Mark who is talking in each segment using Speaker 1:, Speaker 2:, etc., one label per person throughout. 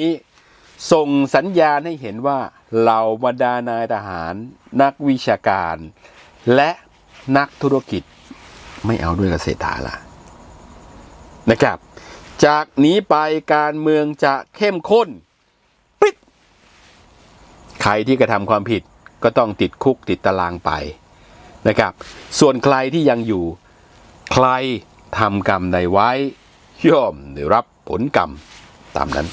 Speaker 1: นี้ส่งสัญญาณให้เห็นว่าเหล่าบรรดานายทหาร นักวิชาการ และนักธุรกิจไม่เอาด้วยเกษตรฐาละนะครับ จากนี้ไปการเมืองจะเข้มข้นปิดใครที่กระทำความผิดก็ต้องติดคุกติดตารางไปนะครับ ส่วนใครที่ยังอยู่ ใครทำกรรมใดไว้ ย่อมได้รับผลกรรมตามนั้น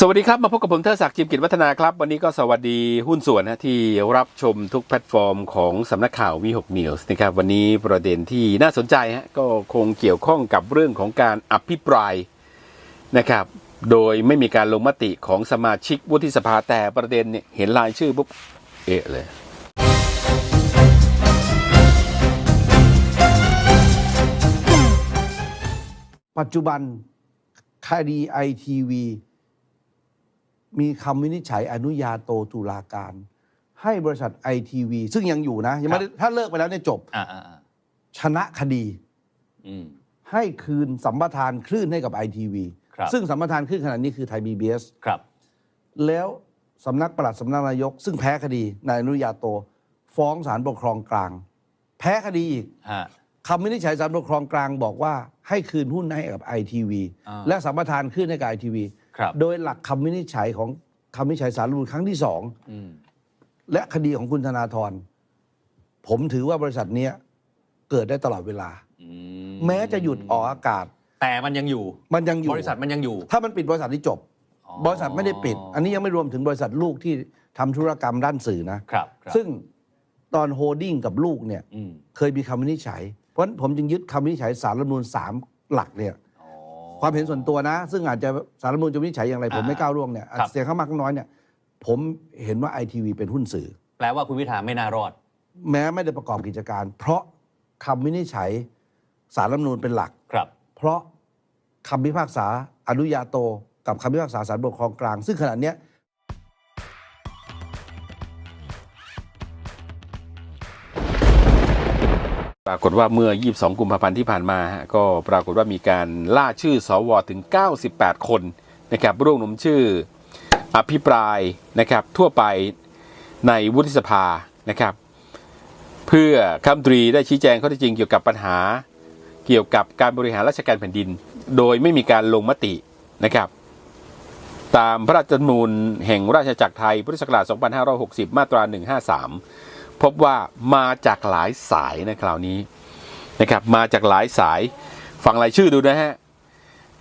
Speaker 1: สวัสดีครับ มาพบกับผมเทอศักดิ์จิมกิจวัฒนาครับ วันนี้ก็สวัสดีหุ้นส่วนนะที่รับชมทุกแพลตฟอร์มของสำนักข่าววีหกนิวส์นะครับ วันนี้ประเด็นที่น่าสนใจฮะก็คงเกี่ยวข้องกับเรื่องของการอภิปรายนะครับ โดยไม่มีการลงมติของสมาชิกวุฒิสภาแต่ประเด็นเนี่ยเห็นรายชื่อปุ๊บเอะเลย
Speaker 2: ปัจจุบันคดีไอทีวี มีคำวินิจฉัยอนุญาโตตุลาการ ให้บริษัทไอทีวีซึ่งยังอยู่นะยังไม่ได้ถ้าเลิกไปแล้วเนี่ยจบ
Speaker 3: อ่าอ่าอ่า
Speaker 2: ชนะคดี
Speaker 3: อืม
Speaker 2: ให้คืนสัมปทานคลื่นให้กับไอทีวี
Speaker 3: ครับ
Speaker 2: ซึ่งสัมปทานคลื่นขนาดนี้คือไทยบีบีเอส
Speaker 3: ครับ
Speaker 2: แล้วสำนักปลัดสำนักนายก ซึ่งแพ้คดีนายอนุญาโต ฟ้องศาลปกครองกลาง แพ้คดีอีก
Speaker 3: ฮะ
Speaker 2: คำวินิจฉัยศาลปกครองกลางบอกว่าให้คืนหุ้นให้กับไอทีวี
Speaker 3: อ่า
Speaker 2: และสัมปทานขึ้นให้กับไอทีวี
Speaker 3: ครับ
Speaker 2: โดยหลักคำวินิจฉัยของคำวินิจฉัยสารรัฐธรรมนูญครั้งที่สอง
Speaker 3: อืม
Speaker 2: และคดีของคุณธนาธรผมถือว่าบริษัทเนี้ยเกิดได้ตลอดเวลา
Speaker 3: อื
Speaker 2: แม้จะหยุดออกอากาศ
Speaker 3: แต่มันยังอยู่
Speaker 2: มันยังอยู่
Speaker 3: บริษัทมันยังอยู่
Speaker 2: ถ้ามันปิดบริษัทนี้จบ
Speaker 3: อ๋อบ
Speaker 2: ริษัทไม่ได้ปิด อันนี้ยังไม่รวมถึงบริษัทลูกที่ทำธุรกรรมด้านสื่อนะ
Speaker 3: ครับครับ
Speaker 2: ซึ่งตอนโฮดดิ้งกับลูกเนี่ย
Speaker 3: อืม
Speaker 2: เคยมีคำวินิจฉัย เพราะฉะนั้นผมจึงยึดคำวินิจฉัยสารรัฐธรรมนูญสามหลักเนี่ย
Speaker 3: อ๋อ
Speaker 2: ความเห็นส่วนตัวนะ ซึ่งอาจจะสารรัฐธรรมนูญจะวินิจฉัยอย่างไรผมไม่
Speaker 3: อ่า
Speaker 2: ก้าวล่วงเนี่ย
Speaker 3: ครับ
Speaker 2: เสียงข้างมากข้างน้อยเนี่ยผมเห็นว่าไอทีวีเป็นหุ้นสื่อ
Speaker 3: แปลว่าคุณพิธาไม่น่ารอด
Speaker 2: แม้ไม่ได้ประกอบกิจการ เพราะคำวินิจฉัยสารรัฐธรรมนูญเป็นหลัก
Speaker 3: ครับ
Speaker 2: เพราะคำพิพากษาอนุญาโต กับคำพิพากษาศาลปกครองกลาง ซึ่งขณะเนี้ย
Speaker 1: ปรากฏว่าเมื่อ 22 กุมภาพันธ์ที่ผ่านมาฮะก็ปรากฏว่ามีการล่าชื่อสวถึง 98 คนนะครับร่วมลงชื่ออภิปรายนะครับทั่วไปในวุฒิสภานะครับ เพื่อคำตรีได้ชี้แจงข้อเท็จจริงเกี่ยวกับปัญหาเกี่ยวกับการบริหารราชการแผ่นดิน โดยไม่มีการลงมตินะครับ ตามพระราชธรรมนูญแห่งราชจักรไทยพุทธศักราช 2560 มาตรา 153 พบว่ามาจากหลายสายนะคราวนี้นะครับมาจากหลายสายฟังรายชื่อดูนะฮะ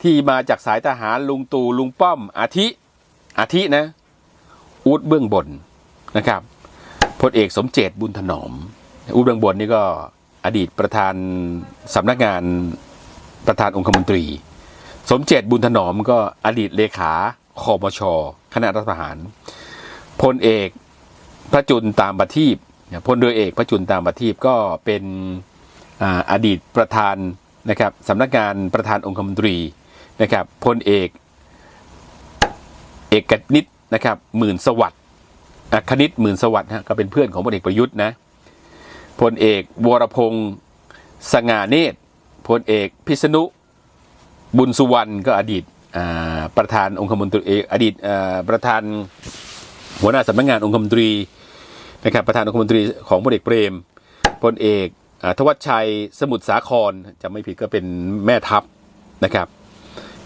Speaker 1: ที่มาจากสายทหารลุงตู่ลุงป้อมอาทิอาทินะอูดเบื้องบนนะครับพลเอกสมเจตบุญถนอมอูดเบื้องบนนี่ก็อดีตประธานสำนักงานประธานองคมนตรี สมเจตบุญถนอมก็อดีตเลขาคอมชคณะรัฐประหารพลเอกพระจุลตามประทีป พลเรือเอกพระจุลตามประทีปก็เป็นออดีตประธานนะครับสำนักงานประธานองคมนตรีนะครับพลเอกเอกนิตนะครับหมื่นสวัสดิ์อะคณิตหมื่นสวัสดิ์ฮะก็เป็นเพื่อนของพลเอกประยุทธ์นะพลเอกวรพงศ์สง่าเนตรพลเอกพิษณุบุญสุวรรณก็อดีตประธานองคมนตรีอดีตประธานหัวหน้าสำนักงานองคมนตรี นะครับประธานองคมนตรีของพลเอกเปรมพลเอกอทวัชชัยสมุทรสาครจะไม่ผิดก็เป็นแม่ทัพนะครับ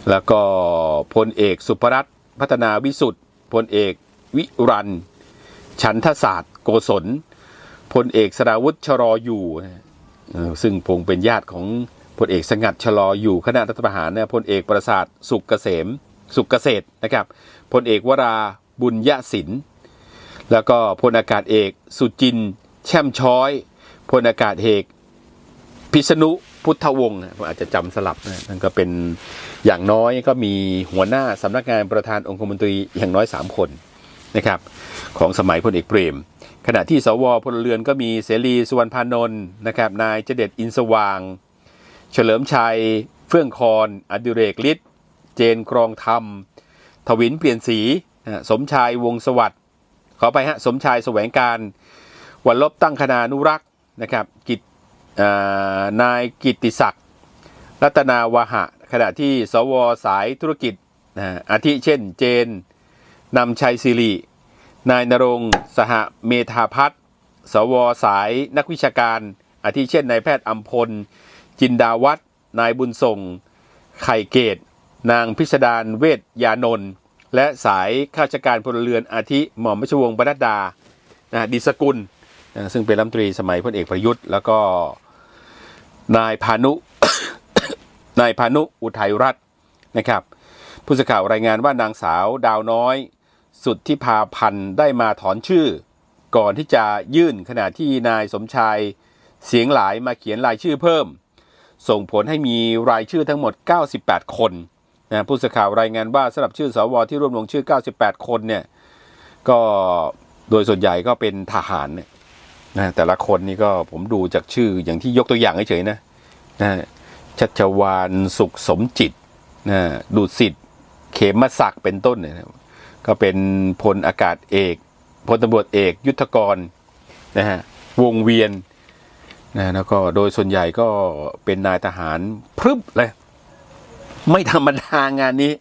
Speaker 1: แล้วก็พลเอกสุภรัตน์พัฒนาวิสุทธ์พลเอกวิรันฉันทศาสตร์ โกศลพลเอกสราวุฒิชรออยู่ ซึ่งพงเป็นญาติของพลเอกสงัดชลออยู่คณะรัฐประหารเนี่ยพลเอกประสาทสุขเกษมสุขเกษตรนะครับพลเอกวราบุญยศิน แล้วก็พลอากาศเอก สุจิน แช่มช้อยพลอากาศเอกพิษณุพุทธวงศ์ผมอาจจะจำสลับนะนั่นก็เป็นอย่างน้อยก็มีหัวหน้าสำนักงานประธานองคมนตรีอย่างน้อย 3 คนนะครับของสมัยพลเอกเปรม ขณะที่สวพลเรือนก็มีเสรีสุวรรณพานนท์นะครับนายเจเด็ดอินสว่าง เฉลิมชัย เฟื่องคอนอดิเรกฤทธิ์เจนครองธรรมทวินเปลี่ยนสี สมชายวงสวัสดิ์ ขอไปฮะสมชายแสวงการวันลบตั้งคณานุรักษ์นะครับกิจนายกิติศักดิ์รัตนาวาหะ ขณะที่สวสายธุรกิจนะฮะอาทิเช่นเจนนำชัยศิรินายนรงสหเมธาพัฒน์สวสายนักวิชาการ อาทิเช่นนายแพทย์อัมพล จินดาวัฒน์นายบุญส่ง ไข่เกต นางพิสดารเวทยานนท์ และสายข้าราชการพลเรือนอาทิหม่อมราชวงศ์บรรดานะดิสกุลนะซึ่งเป็นรัฐมนตรีสมัยพลเอกประยุทธ์ แล้วก็นายพานุ นายพานุอุทัยรัตน์นะครับ ผู้สื่อข่าวรายงานว่านางสาวดาวน้อย สุดที่พาพันธ์ได้มาถอนชื่อ ก่อนที่จะยื่นขณะที่นายสมชายเสียงหลายมาเขียนรายชื่อเพิ่ม ส่งผลให้มีรายชื่อทั้งหมด 98 คน นะผู้สื่อข่าวรายงานว่าสำหรับชื่อสวที่ร่วมลงชื่อ 98 คนเนี่ยก็โดยส่วนใหญ่ก็เป็นทหารเนี่ยนะแต่ละคนนี่ก็ผมดูจากชื่ออย่างที่ยกตัวอย่างเฉยๆนะนะชัชวานสุขสมจิตนะดุสิตเขมศักดิ์เป็นต้นเนี่ยก็เป็นพลอากาศเอกพลตำรวจเอกยุทธกรนะฮะวงเวียนนะแล้วก็โดยส่วนใหญ่ก็เป็นนายทหารพรึบเลย ไม่ธรรมดางานนี้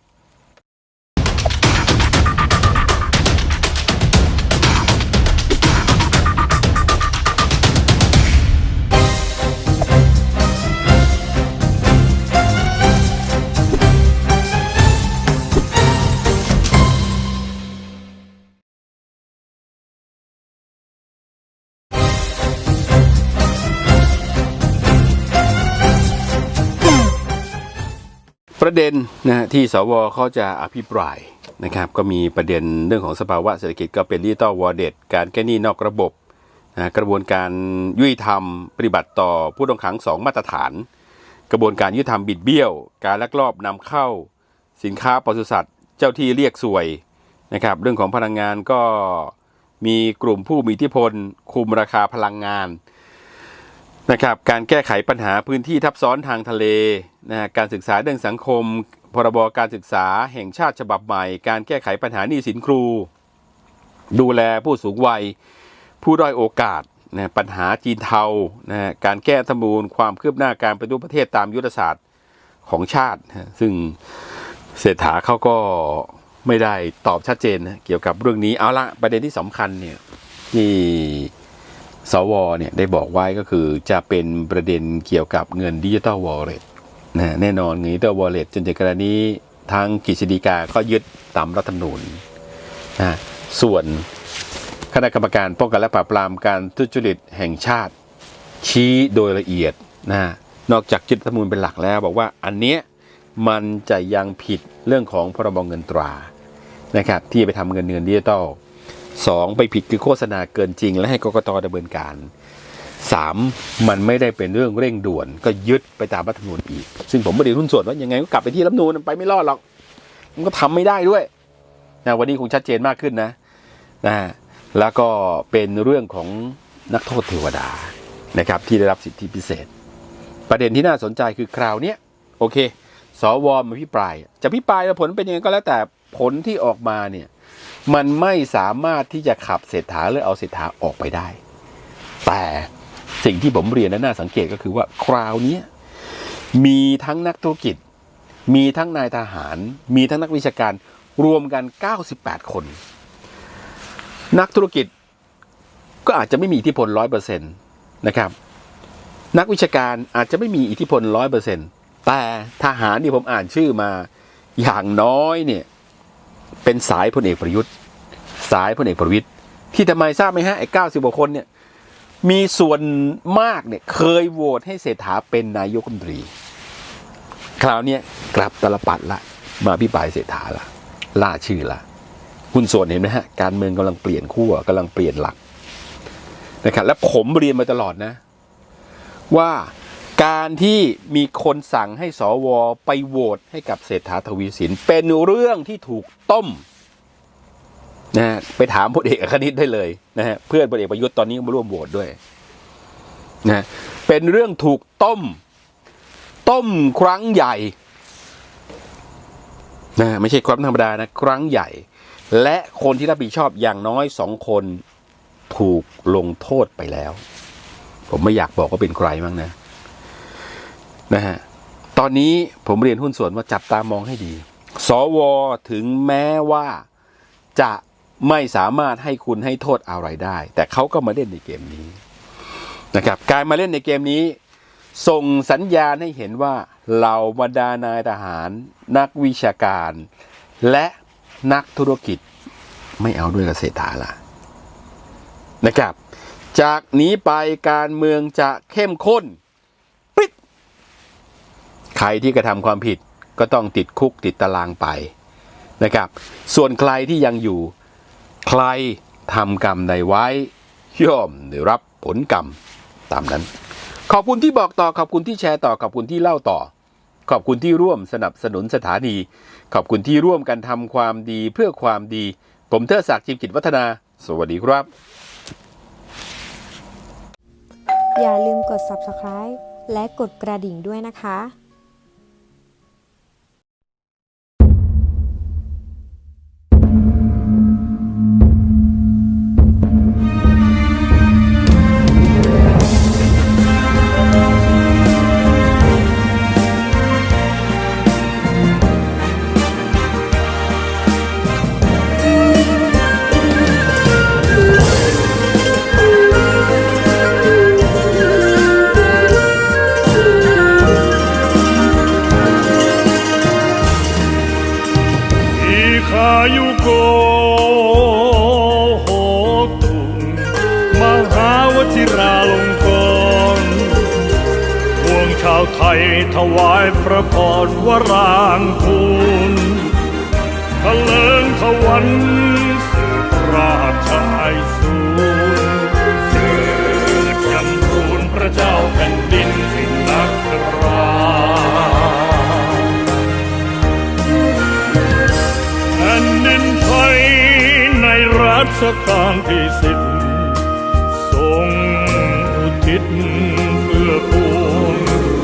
Speaker 1: ประเด็นนะฮะที่สวเขาจะอภิปรายนะครับก็มีประเด็นเรื่องของสภาวะเศรษฐกิจก็เป็นดิจิตอลวอลเด็การแก้หนี้นอกระบบนะกระบวนการยุติธรรมปฏิบัติต่อผู้ต้องขังสองมาตรฐาน กระบวนการยุติธรรมบิดเบี้ยว การลักลอบนำเข้า สินค้าปศุสัตว์ เจ้าที่เรียกสวยนะครับเรื่องของพลังงานก็มีกลุ่มผู้มีอิทธิพล คุมราคาพลังงาน นะครับการแก้ไขปัญหาพื้นที่ทับซ้อนทางทะเลนะการศึกษาเรื่องสังคม พรบการศึกษาแห่งชาติฉบับใหม่ การแก้ไขปัญหาหนี้สินครู ดูแลผู้สูงวัย ผู้ด้อยโอกาสนะปัญหาจีนเทานะการแก้ธรรมนูญความคืบหน้าการปฏิรูปประเทศตามยุทธศาสตร์ของชาตินะซึ่งเศรษฐาเขาก็ไม่ได้ตอบชัดเจนนะเกี่ยวกับเรื่องนี้เอาละประเด็นที่สำคัญเนี่ยที่ สวเนี่ยได้บอกไว้ก็คือจะเป็นประเด็นเกี่ยวกับเงินดิจิตอลวอลเล็ตนะแน่นอนเงินดิจิตอลวอลเล็ตจนถึงกรณีทางกฤษฎีกาก็ยึดตามรัฐธรรมนูญนะส่วนคณะกรรมการป้องกันและปราบปรามการทุจริตแห่งชาติ ชี้โดยละเอียดนะนอกจากยึดรัฐธรรมนูญเป็นหลักแล้ว บอกว่าอันเนี้ยมันจะยังผิดเรื่องของพรบเงินตรานะครับที่ไปทำเงินเงินดิจิตอล สองไปผิดคือโฆษณาเกินจริง และให้กกตดำเนินการสามมันไม่ได้เป็นเรื่องเร่งด่วน ก็ยึดไปตามรัฐธรรมนูญอีก ซึ่งผมไม่ได้รุ่นส่วนว่ายังไงก็กลับไปที่รัฐธรรมนูญไปไม่รอดหรอก มันก็ทำไม่ได้ด้วยนะวันนี้คงชัดเจนมากขึ้นนะนะแล้วก็เป็นเรื่องของนักโทษเทวดานะครับที่ได้รับสิทธิพิเศษ ประเด็นที่น่าสนใจคือคราวเนี้ยโอเคสวมาพิปราย จะพิปรายผลเป็นยังไงก็แล้วแต่ผลที่ออกมาเนี่ย มันไม่สามารถที่จะขับเศรษฐาหรือเอาเศรษฐาออกไปได้ แต่สิ่งที่ผมเรียนและน่าสังเกตก็คือว่าคราวนี้มีทั้งนักธุรกิจ มีทั้งนายทหาร มีทั้งนักวิชาการรวมกัน 98 คน นักธุรกิจก็อาจจะไม่มีอิทธิพลร้อยเปอร์เซ็นต์นะครับ นักวิชาการอาจจะไม่มีอิทธิพลร้อยเปอร์เซ็นต์แต่ทหารที่ผมอ่านชื่อมาอย่างน้อยเนี่ยเป็นสายพลเอกประยุทธ์ สายพลเอกประวิตยที่ทำไมทราบไหมฮะไอ้เก้าสิบกว่าคนเนี่ยมีส่วนมากเนี่ยเคยโหวตให้เศรษฐาเป็นนายกรัฐมนตรี คราวนี้กลับตลปัดละ มาพิปายเศรษฐาละ ล่าชื่อละ คุณส่วนเห็นไหมฮะ การเมืองกำลังเปลี่ยนขั้วกำลังเปลี่ยนหลักนะครับและผมเรียนมาตลอดนะ ว่าการที่มีคนสั่งให้สวไปโหวตให้กับเศรษฐาทวีสินเป็นเรื่องที่ถูกต้ม นะฮะไปถามพลเอกครนิตได้เลยนะฮะเพื่อนพลเอกประยุทธ์ตอนนี้ก็มาร่วมโหวตด้วยนะเป็นเรื่องถูกต้ม ต้มครั้งใหญ่นะไม่ใช่ครั้งธรรมดานะครั้งใหญ่ และคนที่รับผิดชอบอย่างน้อยสองคนถูกลงโทษไปแล้ว ผมไม่อยากบอกว่าเป็นใครมั้งนะนะฮะตอนนี้ผมเรียนหุ้นส่วนว่าจับตามองให้ดี สวถึงแม้ว่าจะ ไม่สามารถให้คุณให้โทษอะไรได้ แต่เขาก็มาเล่นในเกมนี้นะครับ การมาเล่นในเกมนี้ ส่งสัญญาณให้เห็นว่าเหล่าบรรดานายทหาร นักวิชาการ และนักธุรกิจไม่เอาด้วยกับเศรษฐาละนะครับ จากนี้ไปการเมืองจะเข้มข้นปิดใครที่กระทำความผิดก็ต้องติดคุกติดตารางไปนะครับ ส่วนใครที่ยังอยู่ ใครทำกรรมใดไว้ ย่อมได้รับผลกรรมตามนั้น ขอบคุณที่บอกต่อขอบคุณที่แชร์ต่อขอบคุณที่เล่าต่อ ขอบคุณที่ร่วมสนับสนุนสถานี ขอบคุณที่ร่วมกันทำความดีเพื่อความดี ผมเทอศักดิ์จิมจิตวัฒนา สวัสดีครับ
Speaker 4: อย่าลืมกด subscribe และกดกระดิ่งด้วยนะคะ
Speaker 5: หาวชิราลงกรณ์พวงชาวไทยถวายพระพรวรางคูณทะเลิงทวันสืบราชไอสูรเจิดจำรูนพระเจ้าแผ่นดินสินนักราชแผ่นดินไทยในรัชกาลที่สิบทรง อุทิศเพื่อปวง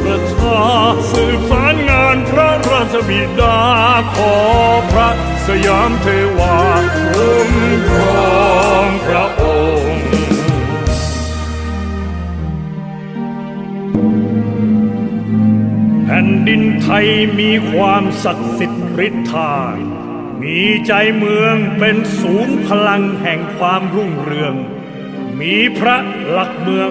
Speaker 5: ประชาสืบสารงานพระราชบิดาขอพระสยามเทวาคุ้มครองพระองค์แผ่นดินไทยมีความศักดิ์สิทธิ์ฤทธามีใจเมืองเป็นศูนย์พลังแห่งความรุ่งเรือง มีพระหลักเมือง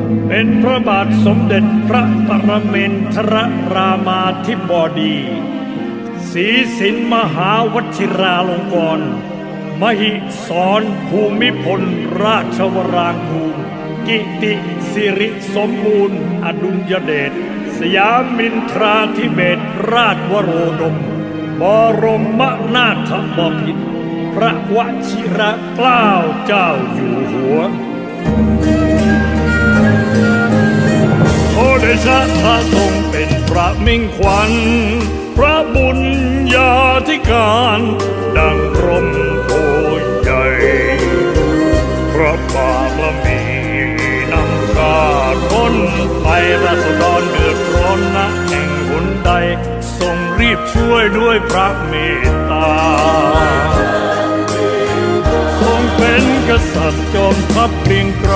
Speaker 5: เป็นพระบาทสมเด็จพระปรเมนทรรามาธิบดีศรีสินมหาวชิราลงกรณ์มหิสรภูมิพลราชวรางคูลกิติสิริสมบูรณ์ อดุลยเดชสยามินทราธิเบศราชวโรดม บรมนาถบพิตรพระวชิระเกล้าเจ้าอยู่หัว ชะพระทรงเป็นพระมิ่งขวัญ พระบุญญาธิการ ดังร่มโพใหญ่พระบารมีนำชาติพ้นไปราษฎรเดือดร้อนนะแห่งหนใด ทรงรีบช่วยด้วยพระเมตตาทรงเป็นกษัตริย์จอมทัพเกรียงไกร